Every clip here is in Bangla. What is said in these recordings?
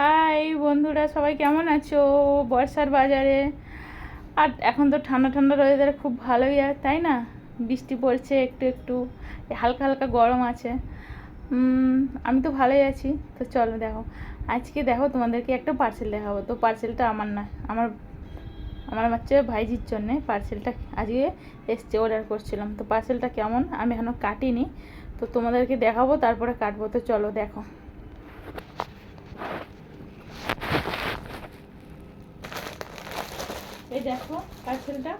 হাই বন্ধুরা, সবাই কেমন আছো? বর্ষার বাজারে। আর এখন তো ঠান্ডা ঠান্ডা ওয়েদারে খুব ভালোই, আর তাই না? বৃষ্টি পড়ছে একটু একটু হালকা হালকা গরম আছে। আমি তো ভালোই আছি। তো চলো দেখো, আজকে দেখো তোমাদেরকে একটা পার্সেল দেখাবো। তো পার্সেলটা আমার না, আমার আমার হচ্ছে ভাইজির জন্যে পার্সেলটা আজকে এসছে অর্ডার করছিলাম। তো পার্সেলটা কেমন, আমি এখনও কাটিনি। তো তোমাদেরকে দেখাবো, তারপরে কাটবো। তো চলো দেখো। এই দেখো পার্সেলটা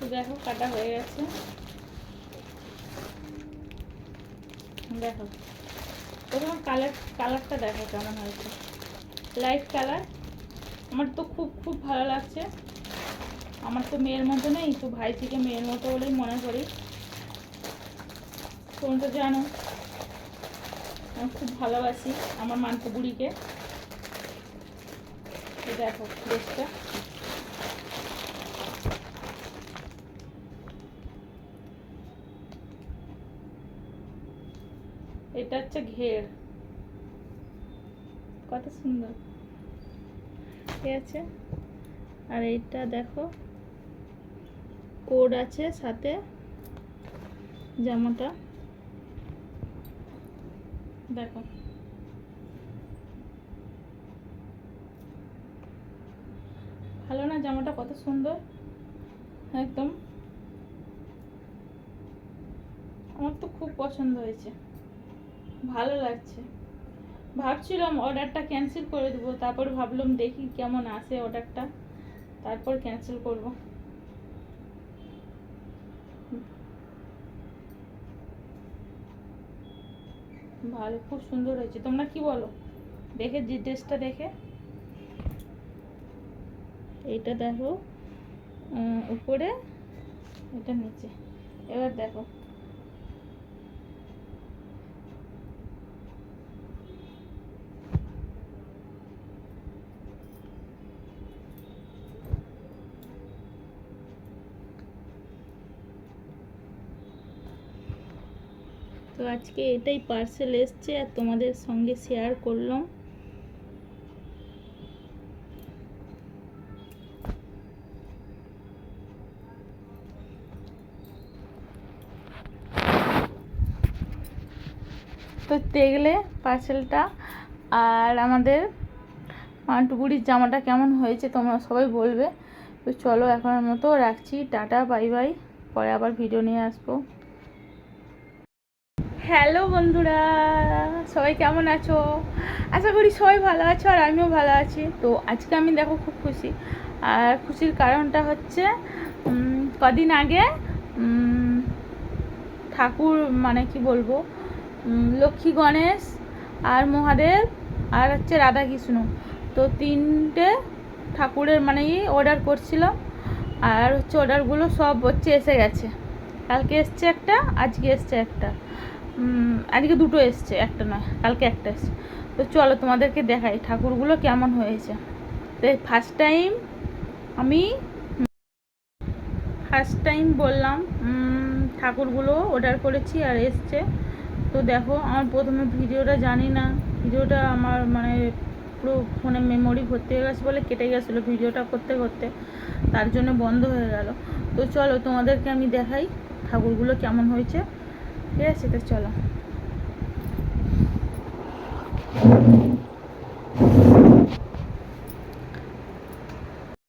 তো দেখো কাটা হয়ে গেছে। দেখো, প্রথম কালার কালারটা দেখো কেমন হয়েছে। লাইট কালার আমার তো খুব খুব ভালো লাগছে। আমার তো মেয়ের মতো নেই, তো ভাই থেকে মেয়ের মতো বলেই মনে করি। তোমরা তো জানো, আমি খুব ভালোবাসি আমার মানকু বুড়িকে দেখো ড্রেসটা এটা হচ্ছে ঘের। কত সুন্দর। ঠিক আছে। আর এইটা দেখো। কোড আছে সাথে জামাটা। দেখো। ভালো না জামাটা কত সুন্দর? একদম। আমার তো খুব পছন্দ হয়েছে। ভালো লাগছে। ভাবছিলাম অর্ডারটা ক্যান্সেল করে দেবো, তারপর ভাবলাম দেখি কেমন আসে অর্ডারটা তারপর ক্যান্সেল করব। ভালো, খুব সুন্দর হয়েছে। তোমরা কি বলো? দেখে, যে ড্রেসটা দেখে। এইটা দেখো উপরে, এটা নিচে। এবার দেখো। তো আজকে এটাই পার্সেল এসছে আর তোমাদের সঙ্গে শেয়ার করলাম। তো দেখলে পার্সেলটা আর আমাদের মান্টুগুড়ির জামাটা কেমন হয়েছে তোমরা সবাই বলবে। তো চলো এখনের মতো রাখছি, টাটা বাই বাই পরে আবার ভিডিও নিয়ে আসব। হ্যালো বন্ধুরা, সবাই কেমন আছো? আশা করি সবাই ভালো আছো আর আমিও ভালো আছি। তো আজকে আমি দেখো খুব খুশি। আর খুশির কারণটা হচ্ছে কদিন আগে ঠাকুর মানে কি বলব লক্ষ্মী গণেশ আর মহাদেব আর হচ্ছে রাধাকৃষ্ণ। তো তিনটে ঠাকুরের মানে অর্ডার করছিলাম আর হচ্ছে অর্ডারগুলো সব হচ্ছে এসে গেছে। কালকে এসছে একটা, আজকে এসছে একটা। আজকে দুটো এসছে, একটা নয়, কালকে একটা এসছে। তো চলো তোমাদেরকে দেখাই ঠাকুরগুলো কেমন হয়েছে। তো ফার্স্ট টাইম আমি ফার্স্ট টাইম বললাম ঠাকুরগুলো অর্ডার করেছি আর এসছে। তো দেখো, আমার প্রথমে ভিডিওটা জানি না, ভিডিওটা আমার মানে পুরো ফোনে মেমোরি ভর্তি হয়ে গেছে বলে কেটে গেছিল ভিডিওটা করতে করতে, তার জন্য বন্ধ হয়ে গেল। তো চলো তোমাদেরকে আমি দেখাই ঠাকুরগুলো কেমন হয়েছে। ঠিক আছে তো চলো।